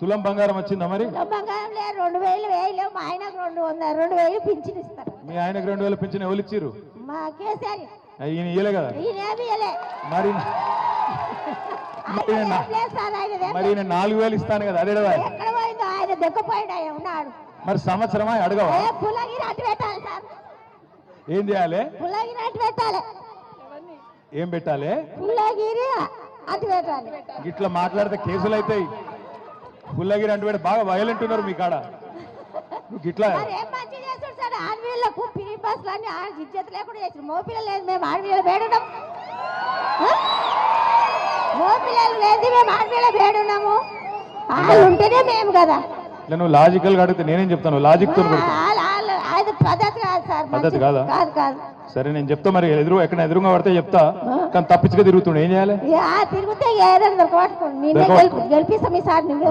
తులం బంగారం వచ్చిందా మరి? బంగారం లేదు రెండు వేలు వేయలేవు మా ఆయనకు రెండు వందలు రెండు వేలు పింఛన్ ఇస్తారు. మీ ఆయనకు రెండు వేల పింఛన్ ఎవరు ఇచ్చిర్రు? మా ఈయన ఇయ్యలే కదా. మరి మరి నాలుగు వేలు ఇస్తాను కదా అదే ఆయన దెక్కపోయాడు ఆయన ఉన్నాడు. మరి సంవత్సరమా అడగవా? ఏ పుల్లగిరి అటు పెట్టాలి సార్. ఏం చేయాలి? పెట్టాలి. ఏం పెట్టాలి? ఇట్లా మాట్లాడితే కేసులు అవుతాయి. పుల్లగిరి అంటే బాగా వైలెంట్ ఉన్నారు మీ కాడ. నువ్వు ఆడపిల్లలకు పిరి బస్సులు అన్ని ఇజ్జత్ లేకుండా పిల్లలు లేదు మేము ఆడపిల్లలు లేదు వేడున్నాము వాళ్ళు ఉంటేనే మేము కదా. నువ్వు లాజికల్గా అడిగితే నేనేం చెప్తాను? లాజిక్తో అది పద్ధతి కాదు సార్ పద్ధతి. కాదా? కాదు కాదు. సరే నేను చెప్తా మరి ఎదురు ఎక్కడ ఎదురుగా పడితే చెప్తా. కానీ తప్పించుగా తిరుగుతుండే ఏం చేయాలి? తిరిగితే ఏదైనా గెలిపిస్తాం ఈసారి నువ్వే